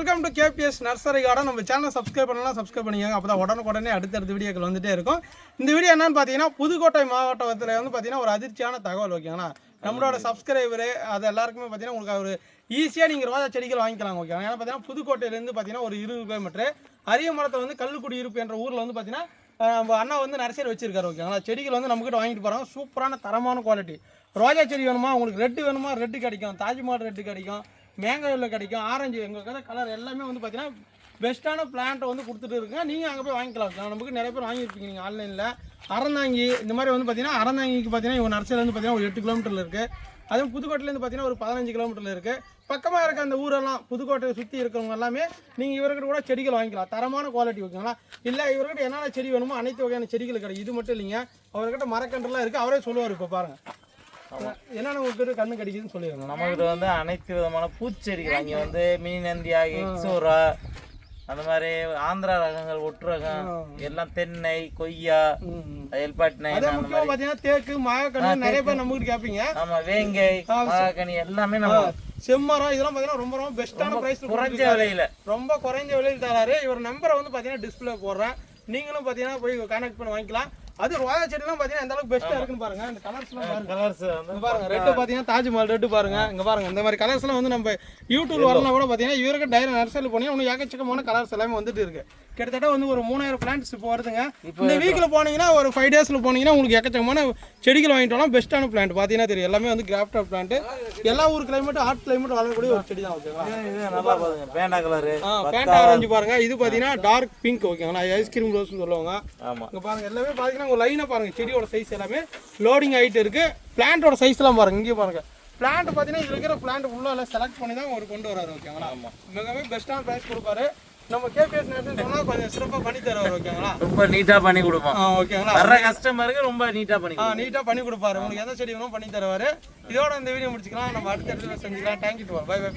Welcome to KPS nursery garden நம்ம சேனலை subscribe பண்ணலாம் சப்ஸ்கிரைப் பண்ணிக்கோங்க. அப்போ தான் உடனுக்குடனே அடுத்தடுத்த வீடியோக்கள் வந்துட்டே இருக்கும். இந்த வீடியோ என்னன்னு பார்த்தீங்கன்னா புதுக்கோட்டை மாவட்டத்தில் வந்து பார்த்தீங்கன்னா ஒரு அதிர்ச்சியான தகவல் ஓகேங்களா நம்மளோட சப்ஸ்கிரைபரு அது எல்லாருக்குமே பார்த்தீங்கன்னா உங்களுக்கு ஒரு ஈஸியாக நீங்கள் ரோஜா செடிகள் வாங்கிக்கலாம் ஓகேங்களா ஏன்னா பார்த்தீங்கன்னா புதுக்கோட்டையிலேருந்து பார்த்தீங்கன்னா ஒரு இருபது கிலோமீட்டர் அரிய மரத்தில் வந்து கல்லுக்குடி இருப்பு என்ற ஊரில் வந்து பார்த்தீங்கன்னா நம்ம அண்ணா வந்து நர்சரி வச்சிருக்காரு ஓகேங்களா செடிகள் வந்து நம்மக்கிட்ட வாங்கிட்டு போகிறாங்க சூப்பரான தரமான குவாலிட்டி ரோஜா செடி வேணுமா? உங்களுக்கு ரெட்டு வேணுமா? ரெட்டு கிடைக்கும். தாஜ்மஹால் ரெட்டு கிடைக்கும். மேங்கோவில் கிடைக்கும் ஆரஞ்சு எங்கள் கடை கலர் எல்லாமே வந்து பார்த்தீங்கன்னா பெஸ்ட்டான பிளான்ட்டை வந்து கொடுத்துட்டு இருக்கேன் நீங்கள் அங்கே போய் வாங்கிக்கலாம். நான் நமக்கு நிறைய பேர் வாங்கியிருப்பீங்க நீங்கள் ஆன்லைனில் அறந்தாங்கி இந்த மாதிரி வந்து பார்த்தீங்கன்னா அறந்தாங்கிக்கு பார்த்தீங்கன்னா இவங்க நர்சரிலேருந்து பார்த்தீங்கன்னா ஒரு எட்டு கிலோமீட்டரில் இருக்குது அதுவும் புதுக்கோட்டையிலேருந்து பார்த்தீங்கன்னா ஒரு பதினஞ்சு கிலோமீட்டரில் இருக்குது பக்கமாக இருக்க அந்த ஊரெல்லாம் புதுக்கோட்டையை சுற்றி இருக்கிறவங்க எல்லாமே நீங்கள் இவர்கிட்ட கூட செடிகள் வாங்கிக்கலாம். தரமான குவாலிட்டி ஓகேங்களா? இல்லை இவர்கிட்ட என்னென்ன செடி வேணுமோ அனைத்து வகையான செடிகள் கிடையாது இது மட்டும் இல்லைங்க. அவர்கிட்ட மரக்கன்றுலாம் இருக்குது அவரே சொல்லுவார் இப்போ பாருங்கள் என்னென்ன உங்களுக்கு கண்ணு கிடைக்குதுன்னு சொல்லிடுங்க நம்மகிட்ட வந்து அனைத்து விதமான பூச்செடிகள் அங்கே வந்து மீனந்தியா எக்ஸோரா அந்த மாதிரி ஆந்திரா ரகங்கள் ஒட்டு ரகம் எல்லாம் தென்னை கொய்யா எல்பாட்டினை பார்த்தீங்கன்னா தேக்கு மகக்கன்று நிறைய பேர் நம்மகிட்ட கேட்பீங்க ஆமா வேங்கை மாகனி எல்லாமே நம்ம செம்மரம் இதெல்லாம் பார்த்தீங்கன்னா ரொம்ப ரொம்ப பெஸ்ட்டான ப்ரைஸ் குறைஞ்ச விலையில. ரொம்ப குறைஞ்ச விலையில் தராரு. இவர் நம்பரை வந்து பார்த்தீங்கன்னா டிஸ்பிளே போடுறேன். நீங்களும் பார்த்தீங்கன்னா போய் கான்டாக்ட் பண்ணி வாங்கிக்கலாம். அது ரோஜா செடிலாம் பார்த்தீங்கன்னா எந்த அளவுக்கு பெஸ்ட்டாக இருக்குன்னு பாருங்க. இந்த கலர்ஸ்லாம் பாருங்க. கலர்ஸ் பாருங்க ரெட்டு பார்த்தீங்கன்னா தாஜ்மஹால் ரெட்டு பாருங்க. இங்க பாருங்க இந்த மாதிரி கலர்ஸ்லாம் வந்து நம்ம யூடியூப் வரலாம் கூட பார்த்தீங்கன்னா இவருக்கு டைரி நர்சரியில் போனீங்கன்னா இன்னும் ஏக்கச்சக்கமான கலர்ஸ் எல்லாமே வந்துட்டு இருக்கு. கிட்டத்தட்ட வந்து ஒரு மூணாயிரம் பிளான்ட்ஸ் இப்போ வருதுங்க. இந்த வீக்கில் போனீங்கன்னா ஒரு ஃபைவ் டேஸில் போனீங்கன்னா உங்களுக்கு எக்கச்சக்கமான செடிகள் வாங்கிட்டு வரலாம். பெஸ்ட்டான பிளான்ட் பார்த்தீங்கன்னா தெரியும். எல்லாமே வந்து கிராஃப்டர் பிளான்ட் எல்லா ஊர் கிளைமேட் ஹாட் கிளைமேட் வளரக்கூடிய ஒரு செடி தான் பாருங்க. பேண்டா கலரு பேண்ட் ஆரஞ்சு பாருங்க. இது பார்த்தீங்கன்னா டார்க் பிங்க் ஓகேங்களா ஐஸ்கிரீம் ரோஸ்னு சொல்லுவாங்க. ஆமா. இங்க பாருங்க எல்லாமே பாத்தீங்கன்னா உங்க லைனா பாருங்க செடியோட சைஸ் எல்லாமே லோடிங் ஆயிட்டு இருக்கு. பிளான்ட்டோட சைஸ்லாம் பாருங்க இங்கே பாருங்க. பிளான்ட் பார்த்தீங்கன்னா இதுல இருக்கிற பிளான்ட் உள்ள எல்லாம் செலக்ட் பண்ணி தான் ஒரு கொண்டு வராரு ஓகேங்களா மிகவே பெஸ்ட்டான ப்ரைஸ் கொடுப்பாரு. நம்ம கேபிஎஸ் நேரத்தில் சொன்னா கொஞ்சம் சிறப்பாக பண்ணி தருவார் ஓகேங்களா ரொம்ப நீட்டா பண்ணி கொடுப்போம் ஓகேங்களா வர்ற கஸ்டமருக்கு ரொம்ப நீட்டா பண்ணி ஆ நீட்டாக பண்ணி கொடுப்பாரு. உங்களுக்கு எந்த செடி வேணும் பண்ணி தருவாரு. இதோட இந்த வீடியோ முடிச்சுக்கலாம். நம்ம அடுத்த இடத்துல செஞ்சுக்கலாம். Thank you bye by